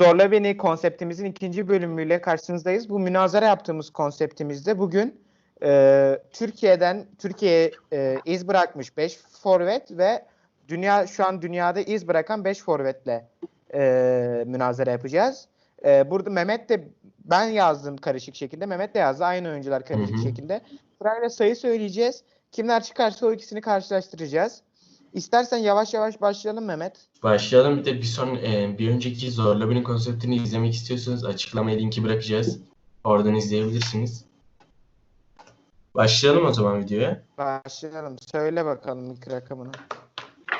Zorla Beni konseptimizin ikinci bölümüyle karşınızdayız. Bu münazara yaptığımız konseptimizde bugün e, Türkiye'den Türkiye e, iz bırakmış 5 forvet ve dünya şu an dünyada iz bırakan 5 forvetle e, münazara yapacağız. E, burada Mehmet de ben yazdım karışık şekilde. Mehmet de yazdı. Aynı oyuncular karışık Hı hı. şekilde. Sırayla sayı söyleyeceğiz. Kimler çıkarsa o ikisini karşılaştıracağız. İstersen yavaş yavaş başlayalım Mehmet. Başlayalım. Bir de bir son e, bir önceki Zorla Beni konseptini izlemek istiyorsanız açıklamaya linki bırakacağız. Oradan izleyebilirsiniz. Başlayalım o zaman videoya. Başlayalım. Söyle bakalım ilk rakamını.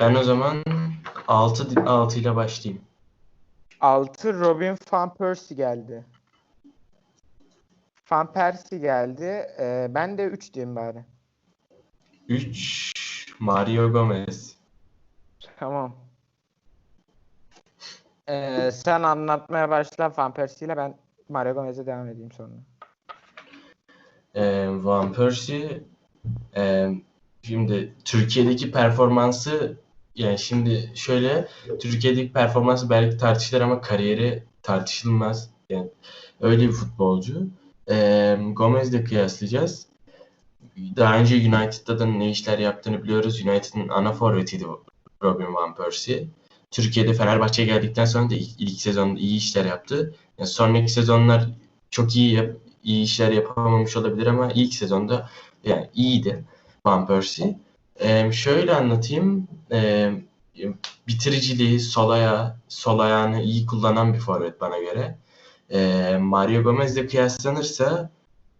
Ben o zaman 6 6 ile başlayayım. 6 Robin Van Persie geldi. Van Persie geldi. Ee, ben de 3 diyeyim bari. 3 Mario Gomez. Tamam. Ee, sen anlatmaya başla Van Persie ile ben Mario Gomez'e devam edeyim sonra. E, Van Persie e, şimdi Türkiye'deki performansı yani şimdi şöyle Türkiye'deki performansı belki tartışılır ama kariyeri tartışılmaz. Yani öyle bir futbolcu. E, Gomez'le kıyaslayacağız. Daha önce United'da da ne işler yaptığını biliyoruz. United'ın ana forvetiydi Robin Van Persie. Türkiye'de Fenerbahçe'ye geldikten sonra da ilk, ilk sezonda iyi işler yaptı. Yani sonraki sezonlar çok iyi yap- iyi işler yapamamış olabilir ama ilk sezonda yani iyiydi Van Persie. Ee, şöyle anlatayım. Ee, bitiriciliği, sol ayağı, sol ayağını iyi kullanan bir forvet bana göre. Ee, Mario Gomez'le kıyaslanırsa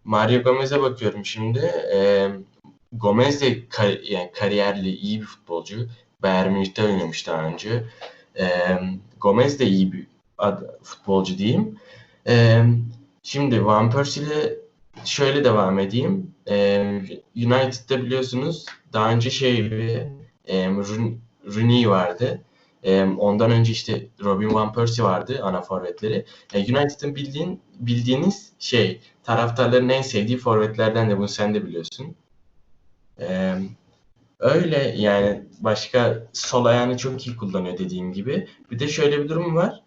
Mario Gomez'e bakıyorum şimdi. Ee, Gomez de kar- yani kariyerli iyi bir futbolcu. Bayern Münih'te oynamış daha önce. Ee, Gomez de iyi bir ad- futbolcu diyeyim. Ee, şimdi Van Persie ile şöyle devam edeyim. Ee, United'da biliyorsunuz daha önce şey bir e, Roon- Rooney vardı. Ee, ondan önce işte Robin Van Persie vardı ana forvetleri. E, United'ın bildiğin bildiğiniz şey taraftarların en sevdiği forvetlerden de bunu sen de biliyorsun. Ee, öyle yani başka sol ayağını çok iyi kullanıyor dediğim gibi. Bir de şöyle bir durum var.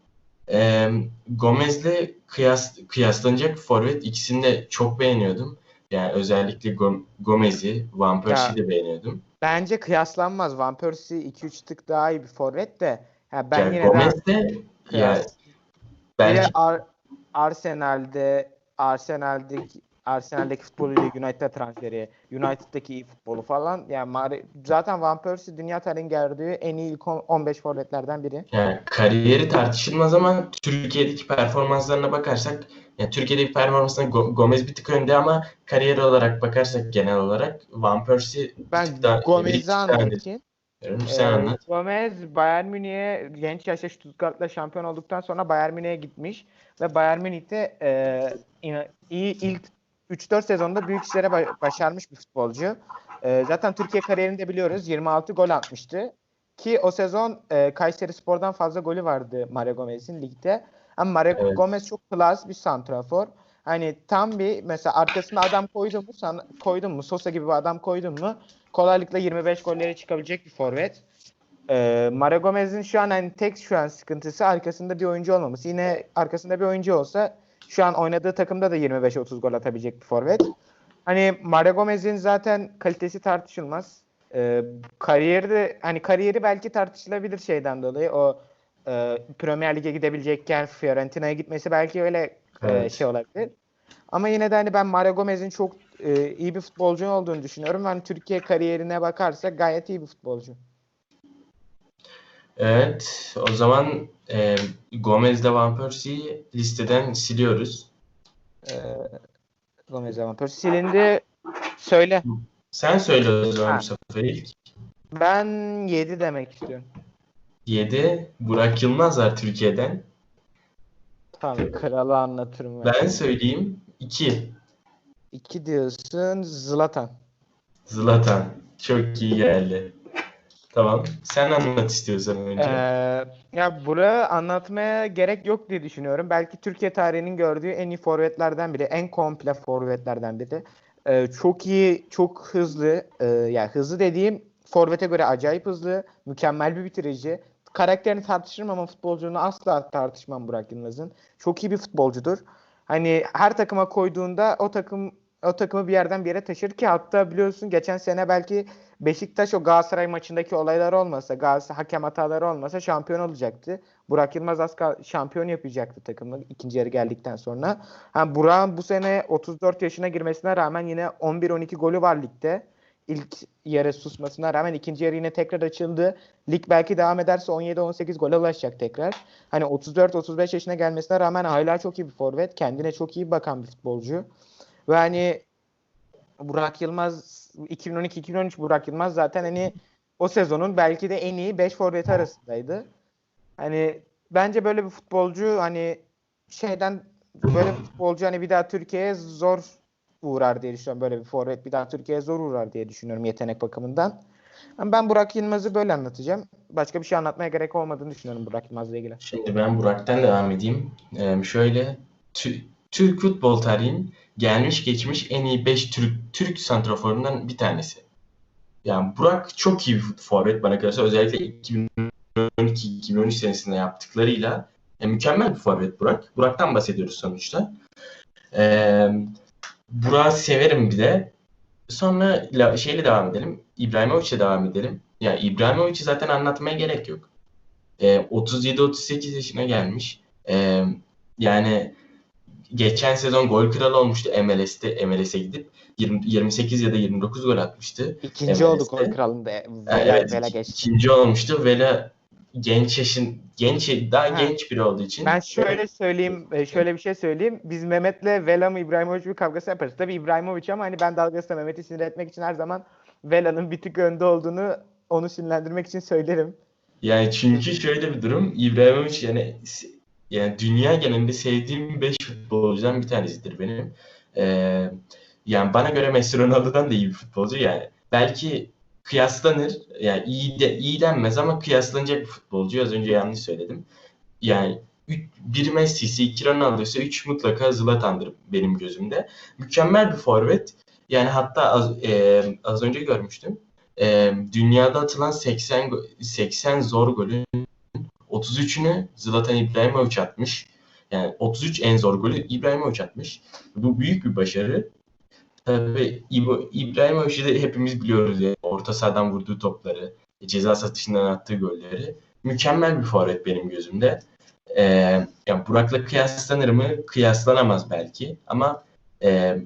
Ee, Gomez'le kıyas, kıyaslanacak forvet ikisini de çok beğeniyordum. Yani özellikle Gom- Gomez'i, Van Persie'yi de beğeniyordum. Bence kıyaslanmaz. Van Persie 2-3 tık daha iyi bir forvet de. Ha, ben yani yine Gomez de ya kıyas- Bir belki Ar- Arsenal'de Arsenal'deki Arsenal'deki futboluyla United'a transferi, United'daki iyi futbolu falan. Yani Mari- zaten Van Persie dünya tarihinin gördüğü en iyi ilk on- 15 forvetlerden biri. Yani kariyeri tartışılmaz ama Türkiye'deki performanslarına bakarsak yani Türkiye'deki performansına Go- Gomez bir tık önde ama kariyer olarak bakarsak genel olarak Van Persie Ben Gomez'i iki Sen anlat. Gomez Bayern Münih'e genç yaşta Stuttgart'la şampiyon olduktan sonra Bayern Münih'e gitmiş ve Bayern Münih'te e, iyi ilk 3-4 sezonda büyük işlere ba- başarmış bir futbolcu. E, zaten Türkiye kariyerini de biliyoruz. 26 gol atmıştı. Ki o sezon e, Kayseri Spor'dan fazla golü vardı Mario Gomez'in ligde. Ama Mario Evet. Gomez çok klas bir santrafor. Hani tam bir mesela arkasına adam koydun mu sana, koydun mu Sosa gibi bir adam koydun mu kolaylıkla 25 gollere çıkabilecek bir forvet. Ee, Mario Gomez'in şu an hani tek şu an sıkıntısı arkasında bir oyuncu olmaması. Yine arkasında bir oyuncu olsa şu an oynadığı takımda da 25-30 gol atabilecek bir forvet. Hani Mario Gomez'in zaten kalitesi tartışılmaz. Ee, kariyeri de hani kariyeri belki tartışılabilir şeyden dolayı. O e, Premier Lig'e gidebilecekken Fiorentina'ya gitmesi belki öyle e, Evet. şey olabilir. Ama yine de hani ben Mario Gomez'in çok e, iyi bir futbolcu olduğunu düşünüyorum. Hani Türkiye kariyerine bakarsak gayet iyi bir futbolcu. Evet, o zaman e, Gomez'le Van Persie'yi listeden siliyoruz. Ee, Gomez Van Persie silindi. Söyle. Sen söyle o zaman bu sefer ilk. Ben 7 demek istiyorum. 7 Burak Yılmaz var Türkiye'den. Tamam kralı anlatırım ben. Ben söyleyeyim 2 2 diyorsun Zlatan. Zlatan. Çok iyi geldi. Tamam. Sen anlat istiyorsan önce. Ee, ya buraya anlatmaya gerek yok diye düşünüyorum. Belki Türkiye tarihinin gördüğü en iyi forvetlerden biri. En komple forvetlerden biri. Ee, çok iyi, çok hızlı. Ee, yani hızlı dediğim forvete göre acayip hızlı. Mükemmel bir bitirici. karakterini tartışırım ama futbolculuğunu asla tartışmam Burak Yılmaz'ın. Çok iyi bir futbolcudur. Hani her takıma koyduğunda o takım o takımı bir yerden bir yere taşır ki hatta biliyorsun geçen sene belki Beşiktaş o Galatasaray maçındaki olaylar olmasa, Galatasaray hakem hataları olmasa şampiyon olacaktı. Burak Yılmaz az şampiyon yapacaktı takımı ikinci yarı geldikten sonra. Ha, Burak'ın bu sene 34 yaşına girmesine rağmen yine 11-12 golü var ligde. İlk yarı susmasına rağmen ikinci yarı yine tekrar açıldı. Lig belki devam ederse 17-18 gole ulaşacak tekrar. Hani 34-35 yaşına gelmesine rağmen hala çok iyi bir forvet. Kendine çok iyi bakan bir futbolcu. Ve hani Burak Yılmaz 2012-2013 Burak Yılmaz zaten hani o sezonun belki de en iyi 5 forveti arasındaydı. Hani bence böyle bir futbolcu hani şeyden böyle bir futbolcu hani bir daha Türkiye'ye zor uğrar diye düşünüyorum. Böyle bir forvet bir daha Türkiye'ye zor uğrar diye düşünüyorum yetenek bakımından. Ben Burak Yılmaz'ı böyle anlatacağım. Başka bir şey anlatmaya gerek olmadığını düşünüyorum Burak Yılmaz'la ilgili. Şimdi ben Burak'tan devam edeyim. Ee, şöyle Tü- Türk futbol tarihinin gelmiş geçmiş en iyi 5 Türk Türk santraforundan bir tanesi. Yani Burak çok iyi bir forvet bana kalırsa özellikle 2012-2013 senesinde yaptıklarıyla e, mükemmel bir forvet Burak. Burak'tan bahsediyoruz sonuçta. Ee, Burak'ı severim bir de. Sonra la- şeyle devam edelim. İbrahimovic'e devam edelim. Ya İbrahimovic'i zaten anlatmaya gerek yok. E, 37-38 yaşına gelmiş. E, yani geçen sezon gol kralı olmuştu MLS'te MLS'e gidip 20, 28 ya da 29 gol atmıştı. İkinci MLS'te. olduk gol kralında. Vela, Evet, Vela geçti. ikinci olmuştu. Vela genç yaşın genç daha Ha. genç biri olduğu için Ben şöyle söyleyeyim, e, şöyle bir şey söyleyeyim. Biz Mehmet'le Vela mı İbrahimovic bir kavgası yaparız. Tabii İbrahimovic ama hani ben dalgasına Mehmet'i sinir etmek için her zaman Vela'nın bir tık önde olduğunu onu sinirlendirmek için söylerim. Yani çünkü şöyle bir durum. İbrahimovic yani yani dünya genelinde sevdiğim 5 futbolcudan bir tanesidir benim. Ee, yani bana göre Messi Ronaldo'dan da iyi bir futbolcu yani. Belki kıyaslanır. Yani iyi de iyi denmez ama kıyaslanacak bir futbolcu. Az önce yanlış söyledim. Yani üç- bir Messi'si, iki Ronaldo'su, üç mutlaka Zlatan'dır benim gözümde. Mükemmel bir forvet. Yani hatta az, e, az önce görmüştüm. E, dünyada atılan 80 go- 80 zor golün 33'ünü Zlatan İbrahimovic atmış. Yani 33 en zor golü İbrahimovic atmış. Bu büyük bir başarı. Tabii İbrahimovic'i de hepimiz biliyoruz. Yani. Orta sahadan vurduğu topları, ceza satışından attığı golleri. Mükemmel bir forvet benim gözümde. Ee, yani Burak'la kıyaslanır mı? Kıyaslanamaz belki. Ama e,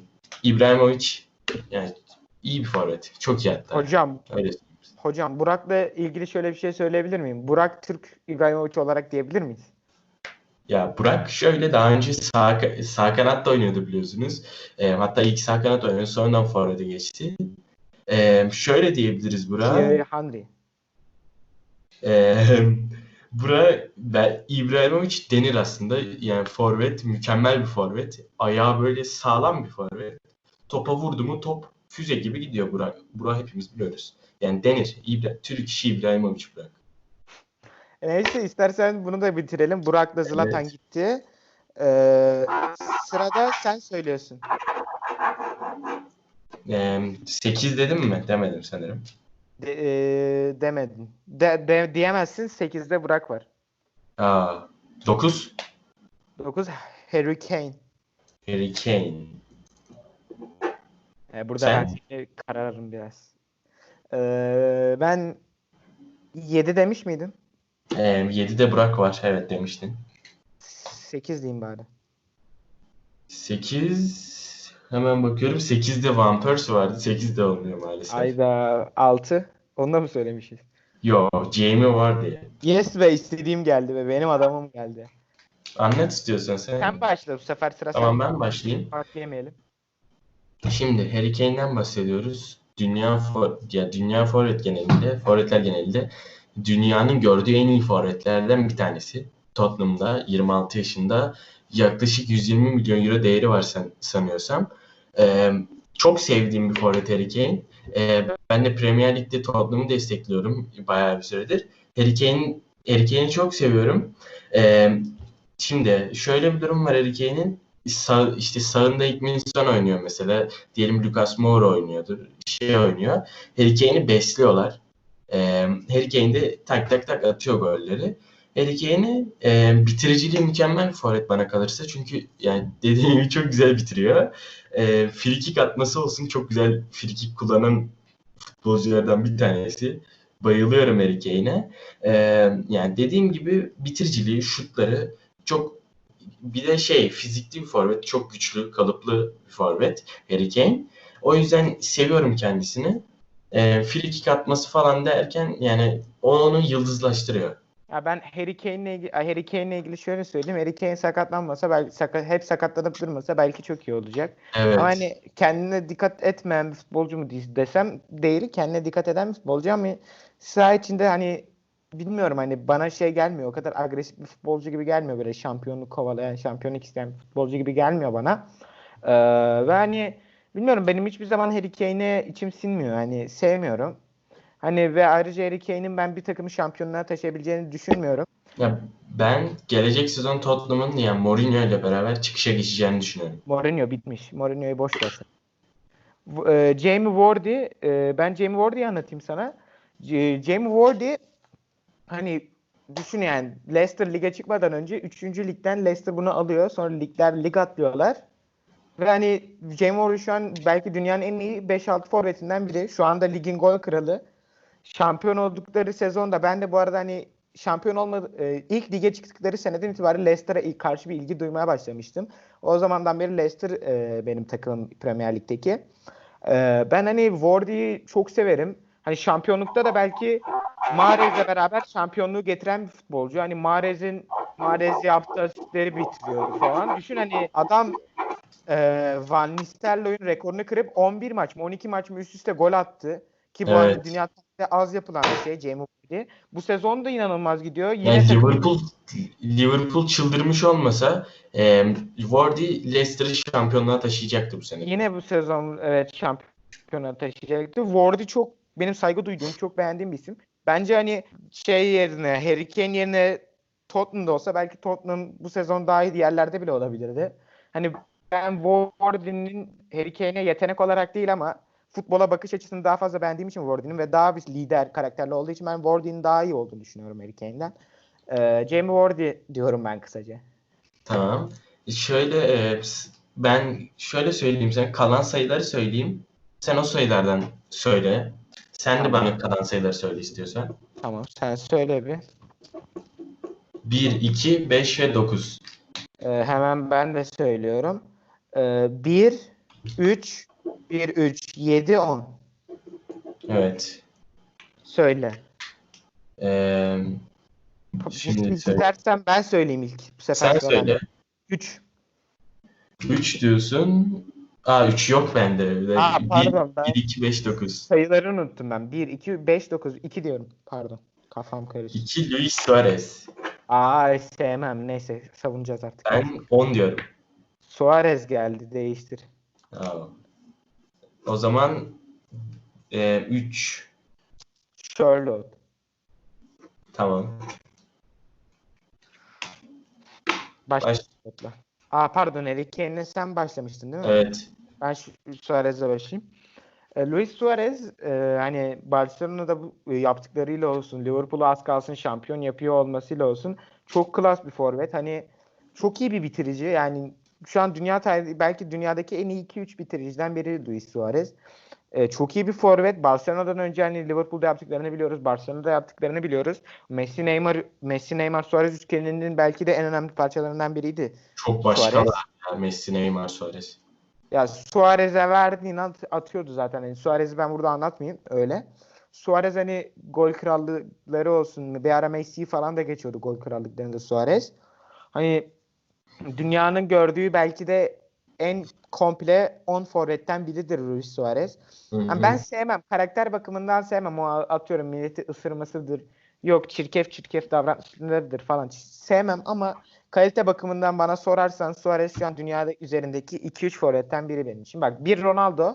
İbrahimovic yani iyi bir forvet. Çok iyi hatta. Hocam, Öyle hocam Burak'la ilgili şöyle bir şey söyleyebilir miyim? Burak Türk İbrahimovic olarak diyebilir miyiz? Ya Burak şöyle daha önce sağ, sağ kanatta oynuyordu biliyorsunuz. Ee, hatta ilk sağ kanat oynuyordu sonradan forvete geçti. Ee, şöyle diyebiliriz Burak. Thierry Henry. Ee, Burak ben, İbrahimovic denir aslında. Yani forvet mükemmel bir forvet. Ayağı böyle sağlam bir forvet. Topa vurdu mu top füze gibi gidiyor Burak. Burak hepimiz biliyoruz. Yani denir. İbra Türk işi İbrahimovic Burak. Neyse istersen bunu da bitirelim. Burak'la Zlatan Evet. gitti. Ee, sırada sen söylüyorsun. Ee, 8 dedim mi? Demedim sanırım. De, e, demedin. De, de- diyemezsin. 8'de Burak var. Aa, 9. 9 Harry Kane. Harry Kane. Ee, burada Sen? seni kararım biraz. Ee, ben 7 demiş miydim? Ee, 7'de Burak var. Evet demiştin. 8 diyeyim bari. 8 hemen bakıyorum. 8'de Van Persie vardı. 8'de olmuyor maalesef. Ayda 6. Onu da mı söylemişiz? Yo, Jamie var diye. Yes be istediğim geldi ve benim adamım geldi. Anlat istiyorsan sen. Sen başla bu sefer sıra Tamam sende. ben başlayayım. Fark yemeyelim. Şimdi Harry Kane'den bahsediyoruz. Dünya for ya dünya forvet genelinde, forvetler genelinde dünyanın gördüğü en iyi forvetlerden bir tanesi. Tottenham'da 26 yaşında yaklaşık 120 milyon euro değeri var san- sanıyorsam. Ee, çok sevdiğim bir forvet Harry Kane. Ee, ben de Premier Lig'de Tottenham'ı destekliyorum bayağı bir süredir. Harry Kane, Harry Kane'i çok seviyorum. Ee, şimdi şöyle bir durum var Harry Kane'in. Sağ, işte sağında Hikminson oynuyor mesela. Diyelim Lucas Moura oynuyordur. Şey oynuyor. Harry Kane'i besliyorlar. E, Harry Kane de tak tak tak atıyor golleri. Harry Kane'i e, bitiriciliği mükemmel forvet bana kalırsa. Çünkü yani dediğim gibi çok güzel bitiriyor. E, free kick atması olsun çok güzel free kick kullanan futbolculardan bir tanesi. Bayılıyorum Harry Kane'e. E, yani dediğim gibi bitiriciliği, şutları çok bir de şey fizikli bir forvet. Çok güçlü, kalıplı bir forvet Harry Kane. O yüzden seviyorum kendisini. E, free kick atması falan derken yani onu yıldızlaştırıyor. Ya ben Harry Kane'le ilgili, Harry Kane'le ilgili şöyle söyleyeyim. Harry Kane sakatlanmasa belki sakat, hep sakatlanıp durmasa belki çok iyi olacak. Evet. Ama hani kendine dikkat etmeyen bir futbolcu mu desem değil. Kendine dikkat eden bir futbolcu ama saha içinde hani bilmiyorum hani bana şey gelmiyor. O kadar agresif bir futbolcu gibi gelmiyor. Böyle şampiyonluk kovalayan, şampiyonluk isteyen bir futbolcu gibi gelmiyor bana. Ee, ve hani bilmiyorum benim hiçbir zaman Harry Kane'e içim sinmiyor. Hani sevmiyorum. Hani ve ayrıca Harry Kane'in ben bir takımı şampiyonluğa taşıyabileceğini düşünmüyorum. Ya ben gelecek sezon Tottenham'ın yani Mourinho ile beraber çıkışa geçeceğini düşünüyorum. Mourinho bitmiş. Mourinho'yu boş ver. E, Jamie Vardy, e, ben Jamie Vardy'yi anlatayım sana. Jamie Vardy hani düşün yani Leicester lige çıkmadan önce 3. ligden Leicester bunu alıyor. Sonra ligler lig atlıyorlar. Ve hani Jamie Vardy şu an belki dünyanın en iyi 5-6 forvetinden biri. Şu anda ligin gol kralı. Şampiyon oldukları sezonda ben de bu arada hani şampiyon olmadı e, ilk lige çıktıkları seneden itibaren Leicester'a karşı bir ilgi duymaya başlamıştım. O zamandan beri Leicester e, benim takımım Premier Lig'deki. E, ben hani Vardy'yi çok severim. Hani şampiyonlukta da belki Mahrez'le beraber şampiyonluğu getiren bir futbolcu. Hani Mahrez'in Mahrez yaptığı asistleri falan. Düşün hani adam e, Van Nistelrooy'un rekorunu kırıp 11 maç mı 12 maç mı üst üste gol attı. Ki bu arada Evet. dünya tarihinde az yapılan bir şey Jamie Vardy. Bu sezon da inanılmaz gidiyor. Yine Yani Liverpool Liverpool çıldırmış olmasa e, Vardy Leicester'ı şampiyonluğa taşıyacaktı bu sene. Yine bu sezon evet şampiyona taşıyacaktı. Vardy çok benim saygı duyduğum, çok beğendiğim bir isim. Bence hani şey yerine, Harry Kane yerine Tottenham'da olsa belki Tottenham bu sezon daha iyi yerlerde bile olabilirdi. Hani ben Vardy'nin Harry Kane'e yetenek olarak değil ama futbola bakış açısını daha fazla beğendiğim için Vardy'nin ve daha bir lider karakterli olduğu için ben Vardy'nin daha iyi olduğunu düşünüyorum Harry Kane'den. Ee, Jamie Vardy diyorum ben kısaca. Tamam. Şöyle e, ben şöyle söyleyeyim sana kalan sayıları söyleyeyim. Sen o sayılardan söyle. Sen de bana kalan sayıları söyle istiyorsan. Tamam sen söyle bir. 1, 2, 5 ve 9. Ee, hemen ben de söylüyorum. Ee, 1, 3, 1, 3, 7, 10. Evet. Söyle. Ee, Şimdi söyle. istersen ben söyleyeyim ilk. Bu sefer sen söyle. 3. 3 diyorsun. Aa 3 yok bende. Aa, 1, pardon, ben- 2, 5, 9. Sayıları unuttum ben. 1, 2, 5, 9. 2 diyorum. Pardon. Kafam karıştı. 2 Luis Suarez. Aa sevmem. Neyse savunacağız artık. Ben 10 diyorum. Suarez geldi. Değiştir. Aa. O zaman e, 3. Charlotte. Tamam. Başla. Baş- Aa pardon Harry Kane'le sen başlamıştın değil mi? Evet. Ben şu Suarez'e başlayayım. E, Luis Suarez e, hani Barcelona'da bu e, yaptıklarıyla olsun, Liverpool'u az kalsın şampiyon yapıyor olmasıyla olsun çok klas bir forvet. Hani çok iyi bir bitirici. Yani şu an dünya tarihi belki dünyadaki en iyi 2-3 bitiriciden biri Luis Suarez. E, çok iyi bir forvet. Barcelona'dan önce hani Liverpool'da yaptıklarını biliyoruz. Barcelona'da yaptıklarını biliyoruz. Messi, Neymar, Messi, Neymar, Suarez üçgeninin belki de en önemli parçalarından biriydi. Çok ya. Messi, Neymar, Suarez. Ya Suarez'e verdiğin at- atıyordu zaten. Yani Suarez'i ben burada anlatmayayım öyle. Suarez hani gol krallıkları olsun. Bir ara Messi'yi falan da geçiyordu gol krallıklarında Suarez. Hani dünyanın gördüğü belki de en komple 10 forvetten biridir Luis Suarez. Yani ben sevmem. Karakter bakımından sevmem. O atıyorum milleti ısırmasıdır. Yok çirkef çirkef davranışlarıdır falan. Sevmem ama kalite bakımından bana sorarsan Suarez şu an dünyada üzerindeki 2-3 forvetten biri benim için. Bak bir Ronaldo,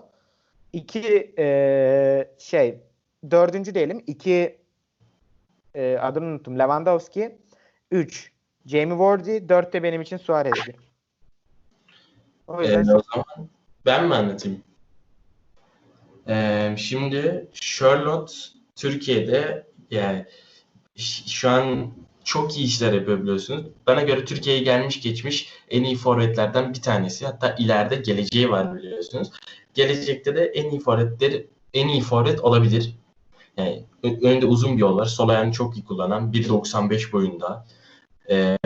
iki eee, şey dördüncü diyelim. iki eee, adını unuttum. Lewandowski. Üç Jamie Vardy. Dört de benim için Suarez'di. O yüzden Ee, o zaman ben mi anlatayım? Ee, şimdi Charlotte Türkiye'de yani şu an çok iyi işler yapıyor biliyorsunuz. Bana göre Türkiye'ye gelmiş geçmiş en iyi forvetlerden bir tanesi. Hatta ileride geleceği var biliyorsunuz. Gelecekte de en iyi forvetleri en iyi forvet olabilir. Yani önünde uzun bir yol var. Sol ayağını çok iyi kullanan 1.95 boyunda. Ee,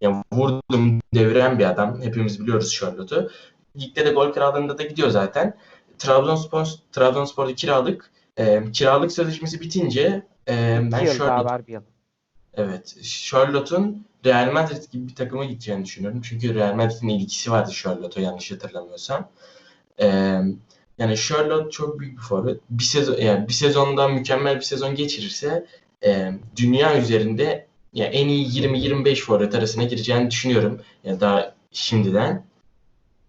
yani vurdum deviren bir adam. Hepimiz biliyoruz Charlotte'u. Ligde de gol krallığında da gidiyor zaten. Trabzonspor Trabzonspor'da kiralık. Ee, kiralık sözleşmesi bitince e, ben Bir Charlotte var bir yıl. Evet. Charlotte'un Real Madrid gibi bir takıma gideceğini düşünüyorum. Çünkü Real Madrid'in ilgisi vardı Charlotte'a yanlış hatırlamıyorsam. Ee, yani Charlotte çok büyük bir forvet. Bir sezon yani bir sezonda mükemmel bir sezon geçirirse e, dünya üzerinde yani en iyi 20-25 forvet arasına gireceğini düşünüyorum. Yani daha şimdiden.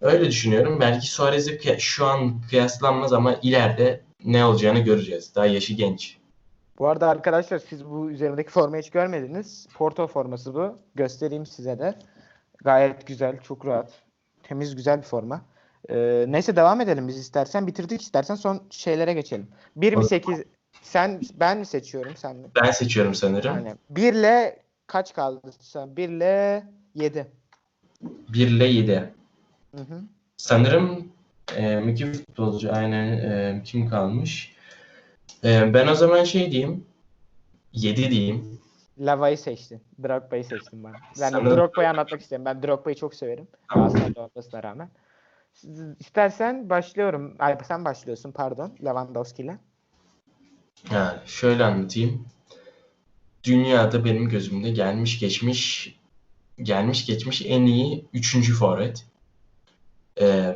Öyle düşünüyorum. Belki Suarez'e şu an kıyaslanmaz ama ileride ne olacağını göreceğiz. Daha yaşı genç. Bu arada arkadaşlar siz bu üzerindeki formayı hiç görmediniz. Porto forması bu. Göstereyim size de. Gayet güzel, çok rahat. Temiz, güzel bir forma. Ee, neyse devam edelim biz istersen. Bitirdik istersen son şeylere geçelim. 1 mi Olur. 8? Sen ben mi seçiyorum sen mi? Ben seçiyorum sanırım. Yani 1 ile kaç kaldı? Sen 1 ile 7. 1 ile 7. Hı hı. Sanırım e, iki futbolcu aynen e, kim kalmış? E, ben o zaman şey diyeyim. 7 diyeyim. Lava'yı seçtin. Drogba'yı seçtim ben. Ben Sanırım- Drogba'yı anlatmak istiyorum. Ben Drogba'yı çok severim. Galatasaray'da olmasına rağmen. İstersen başlıyorum. Ay sen başlıyorsun pardon. Lewandowski ile. Ha, şöyle anlatayım. Dünyada benim gözümde gelmiş geçmiş gelmiş geçmiş en iyi 3. forvet. E,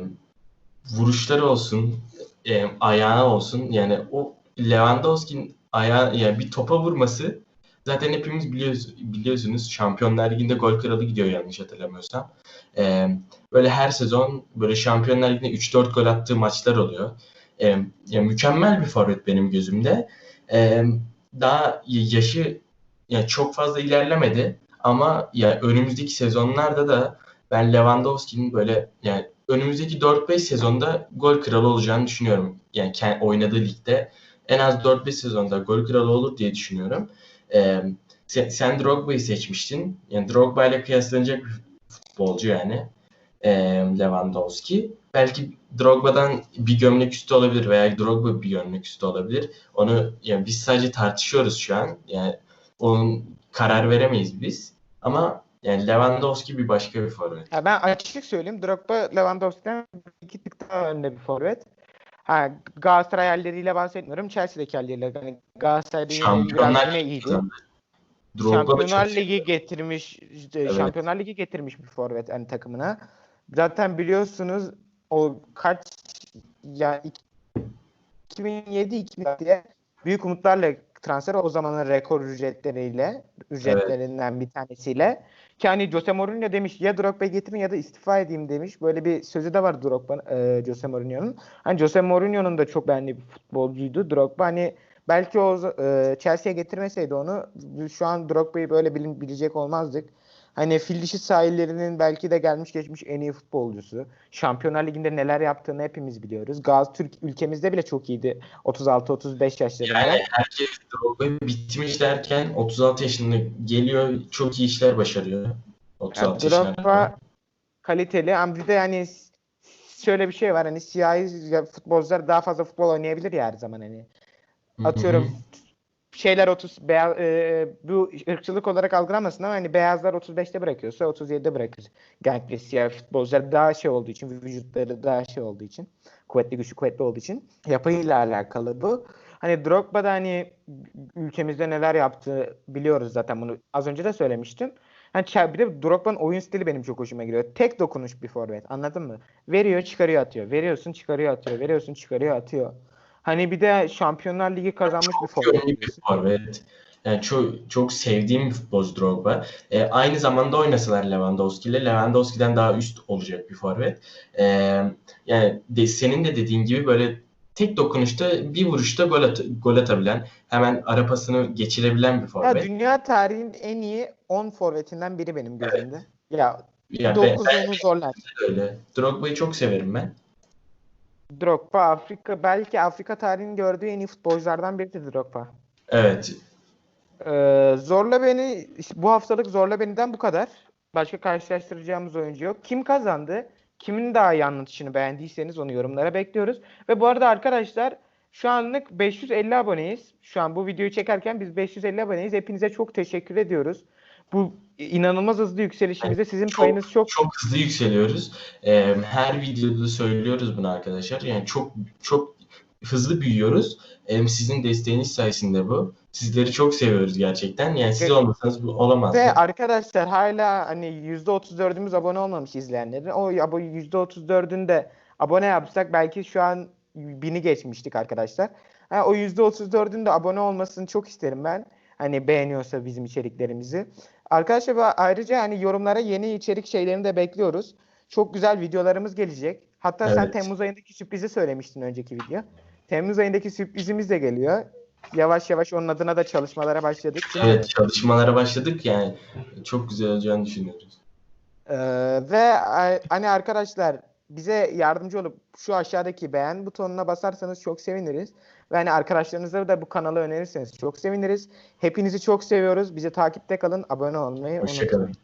vuruşları olsun, e, ayağı olsun. Yani o Lewandowski'nin ayağı yani bir topa vurması zaten hepimiz biliyoruz, biliyorsunuz Şampiyonlar Ligi'nde gol kralı gidiyor yanlış hatırlamıyorsam. E, böyle her sezon böyle Şampiyonlar Ligi'nde 3-4 gol attığı maçlar oluyor. E, ya mükemmel bir forvet benim gözümde. E, daha yaşı ya çok fazla ilerlemedi ama ya önümüzdeki sezonlarda da ben Lewandowski'nin böyle yani önümüzdeki 4-5 sezonda gol kralı olacağını düşünüyorum. Yani oynadığı ligde en az 4-5 sezonda gol kralı olur diye düşünüyorum. Ee, sen, sen Drogba'yı seçmiştin. Yani Drogba ile kıyaslanacak bir futbolcu yani. Ee, Lewandowski. Belki Drogba'dan bir gömlek üstü olabilir veya Drogba bir gömlek üstü olabilir. Onu yani biz sadece tartışıyoruz şu an. Yani onun karar veremeyiz biz. Ama yani Lewandowski bir başka bir forvet. Ya ben açık söyleyeyim. Drogba Lewandowski'den iki tık daha önde bir forvet. Ha, Galatasaray halleriyle bahsetmiyorum. Chelsea'deki halleriyle. Yani Galatasaray'da Şampiyonlar yine iyiydi. Drogba Şampiyonlar Ligi getirmiş, Evet. Şampiyonlar Ligi getirmiş bir forvet hani takımına. Zaten biliyorsunuz o kaç ya 2007 2006'ya büyük umutlarla transfer o zamanın rekor ücretleriyle ücretlerinden bir tanesiyle ki hani Jose Mourinho demiş ya Drogba'yı getirin ya da istifa edeyim demiş. Böyle bir sözü de var Drogba e, Jose Mourinho'nun. Hani Jose Mourinho'nun da çok beğendiği bir futbolcuydu Drogba. Hani belki o e, Chelsea'ye getirmeseydi onu şu an Drogba'yı böyle bilin, bilecek olmazdık. Hani fil dişi sahillerinin belki de gelmiş geçmiş en iyi futbolcusu. Şampiyonlar Ligi'nde neler yaptığını hepimiz biliyoruz. Gaz Türk ülkemizde bile çok iyiydi. 36-35 yaşlarında. Yani herkes Drogba bitmiş derken 36 yaşında geliyor çok iyi işler başarıyor. 36 Yani. Drogba kaliteli ama bir de yani şöyle bir şey var hani siyahi futbolcular daha fazla futbol oynayabilir ya her zaman hani. Hı. Şeyler 30 beyaz, e, bu ırkçılık olarak algılamasın ama hani beyazlar 35'te bırakıyorsa 37'de bırakır. Genellikle siyah futbolcular daha şey olduğu için vücutları daha şey olduğu için kuvvetli güçlü kuvvetli olduğu için yapıyla alakalı bu. Hani Drogba da hani ülkemizde neler yaptı biliyoruz zaten bunu az önce de söylemiştim. Hani bir de Drogba'nın oyun stili benim çok hoşuma gidiyor. Tek dokunuş bir forvet anladın mı? Veriyor çıkarıyor atıyor. Veriyorsun çıkarıyor atıyor. Veriyorsun çıkarıyor atıyor. Hani bir de Şampiyonlar Ligi kazanmış bir Çok forvet. yönlü bir forvet. Yani çok, çok sevdiğim bir futbolcu Drogba. E, aynı zamanda oynasalar Lewandowski ile Lewandowski'den daha üst olacak bir forvet. E, yani de, senin de dediğin gibi böyle tek dokunuşta bir vuruşta gol, at, gol atabilen, hemen ara pasını geçirebilen bir Ya forvet. dünya tarihinin en iyi 10 forvetinden biri benim gözümde. Ya Ya ben, 9 onu zorlar. öyle. Drogba'yı çok severim ben. Drogba Afrika belki Afrika tarihinin gördüğü en iyi futbolculardan biridir Drogba. Evet. Ee, zorla beni bu haftalık zorla beniden bu kadar. Başka karşılaştıracağımız oyuncu yok. Kim kazandı? Kimin daha iyi anlatışını beğendiyseniz onu yorumlara bekliyoruz. Ve bu arada arkadaşlar şu anlık 550 aboneyiz. Şu an bu videoyu çekerken biz 550 aboneyiz. Hepinize çok teşekkür ediyoruz. Bu inanılmaz hızlı yükselişimize sizin Çok- payınız çok Çok hızlı yükseliyoruz. Ee, her videoda söylüyoruz bunu arkadaşlar. Yani çok çok hızlı büyüyoruz. Ee, sizin desteğiniz sayesinde bu. Sizleri çok seviyoruz gerçekten. Yani siz olmasanız bu olamaz. Ve arkadaşlar hala hani %34'ümüz abone olmamış izleyenlerin. O abo- %34'ünü de abone yapsak belki şu an bini geçmiştik arkadaşlar. Ha, o %34'ün de abone olmasını çok isterim ben. Hani beğeniyorsa bizim içeriklerimizi. Arkadaşlar ayrıca hani yorumlara yeni içerik şeylerini de bekliyoruz. Çok güzel videolarımız gelecek. Hatta sen Evet. Temmuz ayındaki sürprizi söylemiştin önceki video. Temmuz ayındaki sürprizimiz de geliyor. Yavaş yavaş onun adına da çalışmalara başladık. Evet çalışmalara başladık yani çok güzel olacağını düşünüyoruz. Ee, ve hani arkadaşlar bize yardımcı olup şu aşağıdaki beğen butonuna basarsanız çok seviniriz. Ve hani arkadaşlarınıza da bu kanalı önerirseniz çok seviniriz. Hepinizi çok seviyoruz. Bizi takipte kalın. Abone olmayı Hoşçakalın. unutmayın.